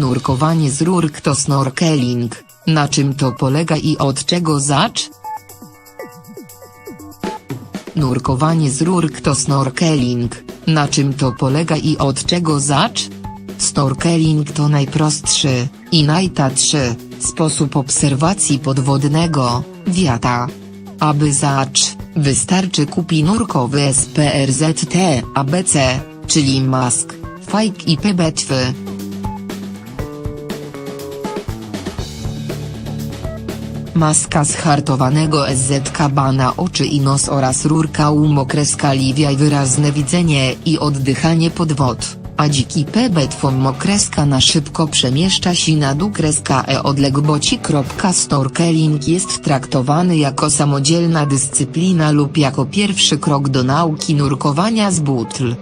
Nurkowanie z rurk to snorkeling. Na czym to polega i od czego zacz? Nurkowanie z rurk to snorkeling. Na czym to polega i od czego zacz? Snorkeling to najprostszy i najtatszy sposób obserwacji podwodnego wiata. Aby zacz, wystarczy kupi nurkowy SPRZT ABC, czyli mask, fajk i pebetwy. Maska z hartowanego SZK na oczy i nos oraz rurka umokreska liwia i wyrazne widzenie i oddychanie pod wod, a dziki pebetwom mokreska na szybko przemieszcza się na dół kreska e odległości. Snorkeling jest traktowany jako samodzielna dyscyplina lub jako pierwszy krok do nauki nurkowania z butl.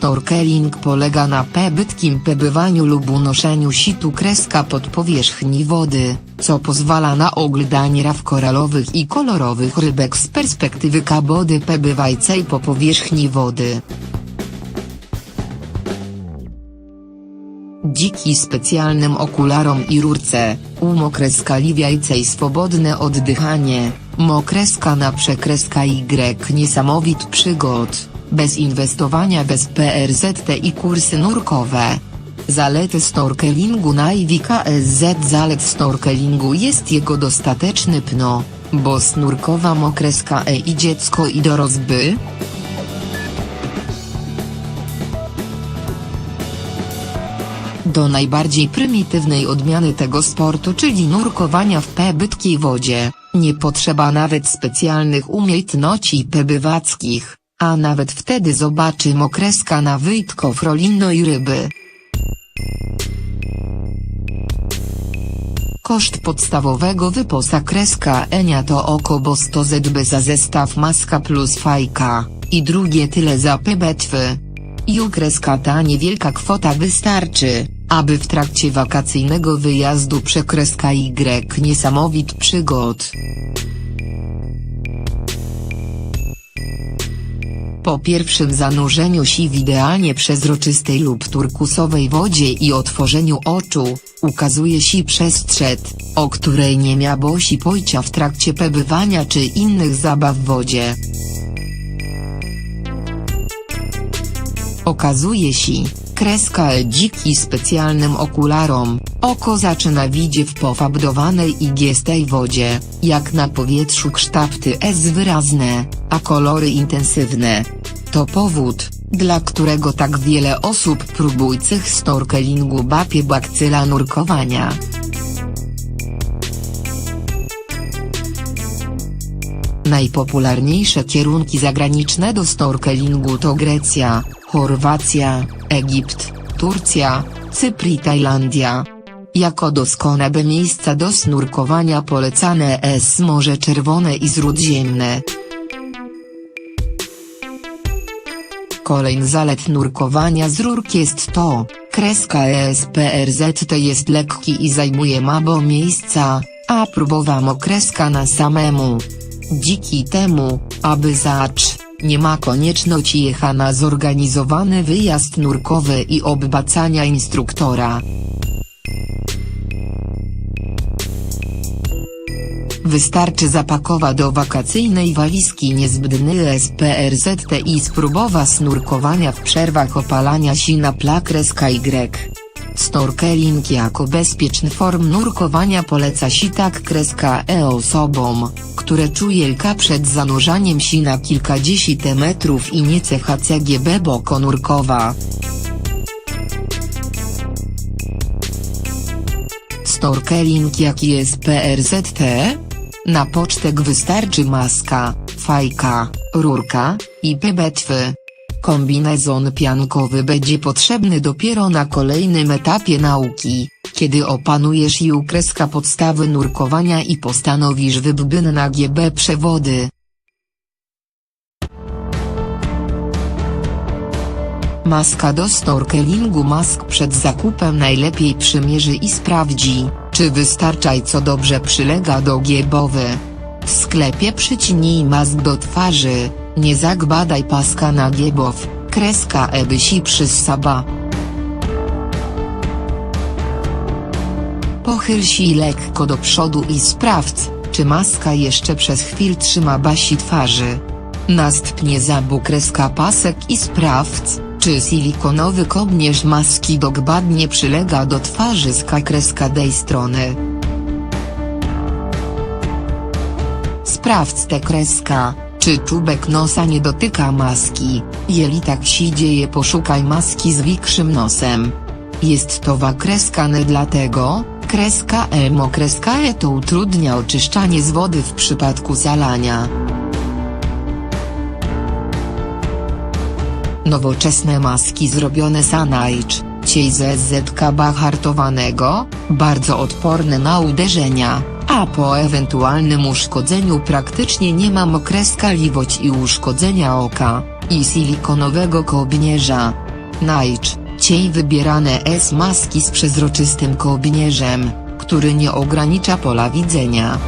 Snorkeling polega na pebytkim pebywaniu lub unoszeniu situ kreska pod powierzchni wody, co pozwala na oglądanie raf koralowych i kolorowych rybek z perspektywy kabody pebywajcej po powierzchni wody. Dziki specjalnym okularom i rurce, umokreska liwiajcej swobodne oddychanie, mokreska na przekreska Y niesamowit przygód, bez inwestowania bez PRZT i kursy nurkowe. Zalety snorkelingu Navy KSZ Zalet snorkelingu jest jego dostateczny pno, bo snurkowa mokreska E i dziecko i dorosby, do najbardziej prymitywnej odmiany tego sportu czyli nurkowania w pebytkiej wodzie, nie potrzeba nawet specjalnych umiejętności pebywackich, a nawet wtedy zobaczy mokreska na wyjtko frolino i ryby. Koszt podstawowego wyposa kreska Enia to około 100 ZB za zestaw maska plus fajka, i drugie tyle za pebetwy. Ju kreska ta niewielka kwota wystarczy, aby w trakcie wakacyjnego wyjazdu przekreska Y niesamowit przygód. Po pierwszym zanurzeniu się w idealnie przezroczystej lub turkusowej wodzie i otworzeniu oczu, ukazuje się przestrzeń, o której nie miało się pojęcia w trakcie pebywania czy innych zabaw w wodzie. Okazuje się, kreska dziki specjalnym okularom, oko zaczyna widzieć w pofabdowanej i giestej wodzie, jak na powietrzu kształty S wyrazne, a kolory intensywne. To powód, dla którego tak wiele osób próbujących snorkelingu bapie bakcyla nurkowania. Najpopularniejsze kierunki zagraniczne do snorkelingu to Grecja, Chorwacja, Egipt, Turcja, Cypr i Tajlandia. Jako doskonałe miejsca do snurkowania polecane jest Morze Czerwone i Śródziemne. Kolejny zalet nurkowania z rurk jest to, kreska ESPRZT jest lekki i zajmuje mało miejsca, a próbowano kreska na samemu. Dziki temu, aby zacz, nie ma konieczności jecha na zorganizowany wyjazd nurkowy i obbacania instruktora. Wystarczy zapakowa do wakacyjnej walizki niezbędny SPRZT i spróbowa snurkowania w przerwach opalania się na plakreska Y. Snorkeling jako bezpieczny form nurkowania poleca się tak kreska E osobom, które czuje lka przed zanurzaniem się na kilkadziesiąt metrów i nie CHCGB boko nurkowa. Snorkeling jaki jest PRZT? Na pocztek wystarczy maska, fajka, rurka, i pebetwy. Kombinezon piankowy będzie potrzebny dopiero na kolejnym etapie nauki, kiedy opanujesz i ukreska podstawy nurkowania i postanowisz wybbyn na GB przewody. Maska do snorkelingu Mask przed zakupem najlepiej przymierzy i sprawdzi, czy wystarcza co dobrze przylega do giebowy. W sklepie przycinij mask do twarzy, nie zagbadaj paska na giebow, kreska ebysi przez saba. Pochyl się lekko do przodu i sprawdź, czy maska jeszcze przez chwilę trzyma basi twarzy. Następnie zabuk kreska pasek i sprawdź, czy silikonowy kołnierz maski dokładnie przylega do twarzy z kreska tej strony. Sprawdź tę kreska, czy czubek nosa nie dotyka maski, jeżeli tak się dzieje poszukaj maski z większym nosem. Jest to wa kreska nie dlatego, kreska emo kreska e to utrudnia oczyszczanie z wody w przypadku zalania. Nowoczesne maski zrobione z anaicz, ciej z ZKB hartowanego, bardzo odporne na uderzenia, a po ewentualnym uszkodzeniu praktycznie nie ma mokreskaliwość i uszkodzenia oka, i silikonowego kołbierza. Naicz, ciej wybierane S maski z przezroczystym kołbierzem, który nie ogranicza pola widzenia.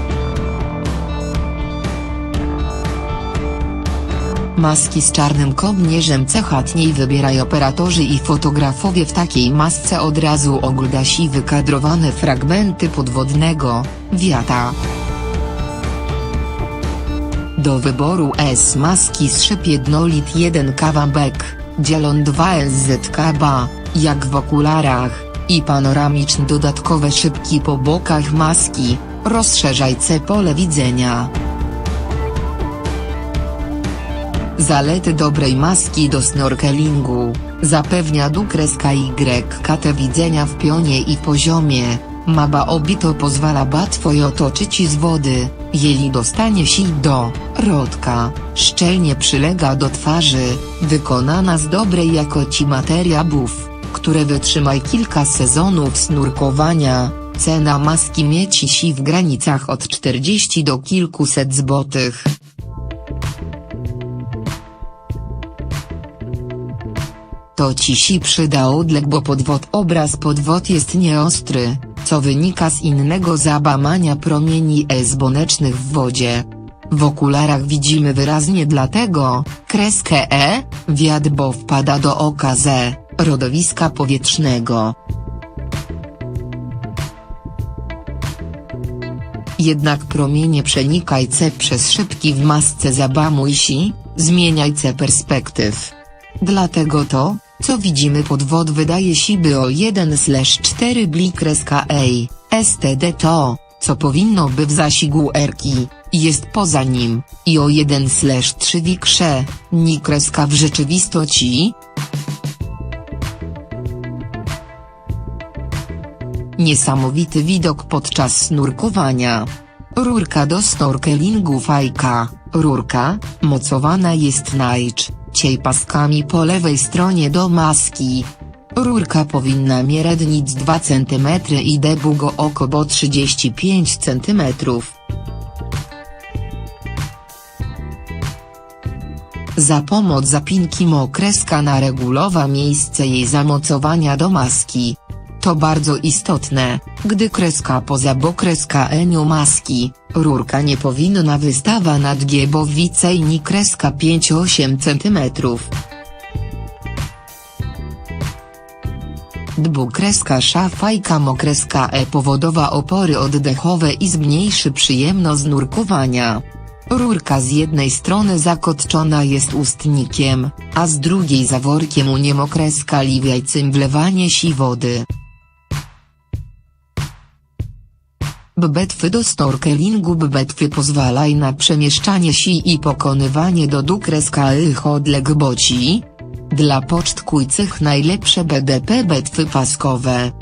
Maski z czarnym kołnierzem cechatniej wybierają operatorzy i fotografowie w takiej masce od razu ogląda się wykadrowane fragmenty podwodnego, wiata. Do wyboru S maski z szyb jednolit 1 kawałek, dzielon 2 LZKB, jak w okularach, i panoramiczne dodatkowe szybki po bokach maski, rozszerzajce pole widzenia. Zalety dobrej maski do snorkelingu, zapewnia dukreska Y widzenia w pionie i poziomie, maba obito pozwala łatwo otoczyć z wody, jeżeli dostanie się do rodka, szczelnie przylega do twarzy, wykonana z dobrej jakości materiałów, które wytrzymaj kilka sezonów snurkowania, cena maski mieci się w granicach od 40 do kilkuset złotych. To ci się przyda odleg bo podwod obraz podwod jest nieostry, co wynika z innego zabamania promieni S bonecznych w wodzie. W okularach widzimy wyraźnie dlatego, kreskę E, wiatr bo wpada do oka Z, rodowiska powietrznego. Jednak promienie przenikajce przez szybki w masce zabamuj się, zmieniajce perspektyw. Dlatego to, co widzimy pod wod wydaje się by o 1/4 bli kreska ej, std to, co powinno by w zasięgu erki, jest poza nim, i o 1/3 większe, ni kreska w rzeczywistości. Niesamowity widok podczas snurkowania. Rurka do snorkelingu fajka, rurka, mocowana jest naicz, ciej paskami po lewej stronie do maski. Rurka powinna mierzyć 2 cm i debugo około 35 cm. Za pomoc zapinki mokreska naregulowa miejsce jej zamocowania do maski. To bardzo istotne, gdy kreska poza bokreska eniu maski, rurka nie powinna wystawa nad giebowice i ni kreska 5-8 cm. Dwukreska szafajka mokreska E powodowa opory oddechowe i zmniejszy przyjemność nurkowania. Rurka z jednej strony zakotczona jest ustnikiem, a z drugiej zaworkiem uniemokreska liwiajcym wlewanie si wody. Bebetwy do snorkelingu Bebetwy pozwalaj na przemieszczanie się i pokonywanie do dukreska ich odległości. Dla pocztkujcych najlepsze BDP betwy paskowe.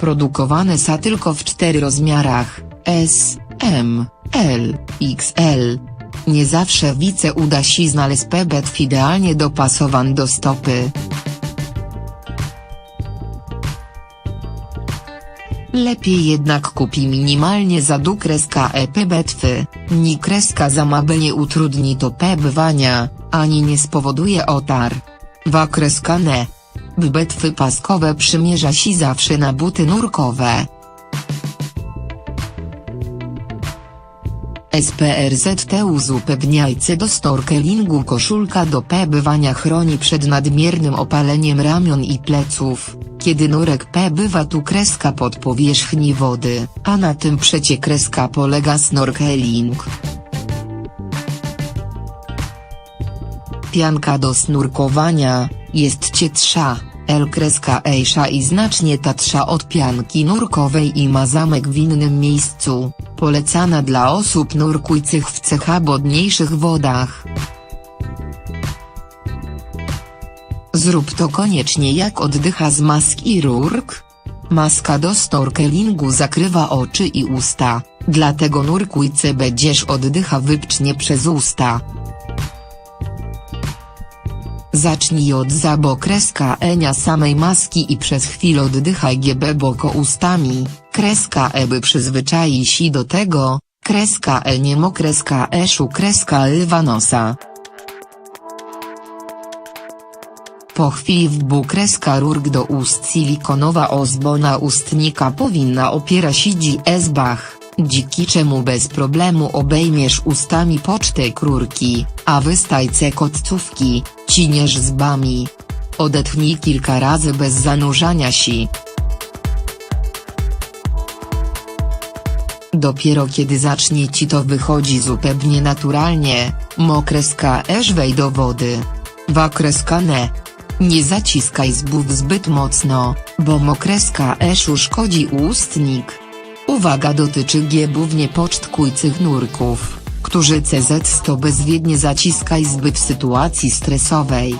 Produkowane są tylko w cztery rozmiarach, S, M, L, XL. Nie zawsze wice uda się znaleźć pebetw idealnie dopasowany do stopy. Lepiej jednak kupi minimalnie za du kreska EP betwy, ni kreska za maby nie utrudni to pebywania, ani nie spowoduje otar. Wa kreska ne. Betwy paskowe przymierza się zawsze na buty nurkowe. SPRZT uzupełniajce do snorkelingu koszulka do pebywania chroni przed nadmiernym opaleniem ramion i pleców, kiedy nurek P bywa tu kreska pod powierzchni wody, a na tym przecie kreska polega snorkeling. Pianka do snurkowania, jest cietrza, L kreska ejsza i znacznie tatsza od pianki nurkowej i ma zamek w innym miejscu, polecana dla osób nurkujących w cecha bodniejszych wodach. Zrób to koniecznie jak oddycha z maski rurk. Maska do snorkelingu zakrywa oczy i usta, dlatego nurkujce będziesz oddycha wypcznie przez usta. Zacznij od zabo kreska enia samej maski i przez chwilę oddychaj GB boko ustami, kreska e by przyzwyczai się do tego, kreska e niemo kreska eszu kreska lwa nosa. Po chwili wbu kreska rurk do ust silikonowa ozbona ustnika powinna opiera sidzi esbach, dziki czemu bez problemu obejmiesz ustami pocztę krurki, a wystajce kotcówki, ciniesz zbami. Odetchnij kilka razy bez zanurzania się. Dopiero kiedy zacznie ci to wychodzi zupełnie naturalnie, mokreska esz wej do wody. Wakreska ne. Nie zaciskaj zbów zbyt mocno, bo mokreska esz uszkodzi ustnik. Uwaga dotyczy giebów niepocztkujcych nurków, którzy CZ to bezwiednie zaciskaj zbyt w sytuacji stresowej.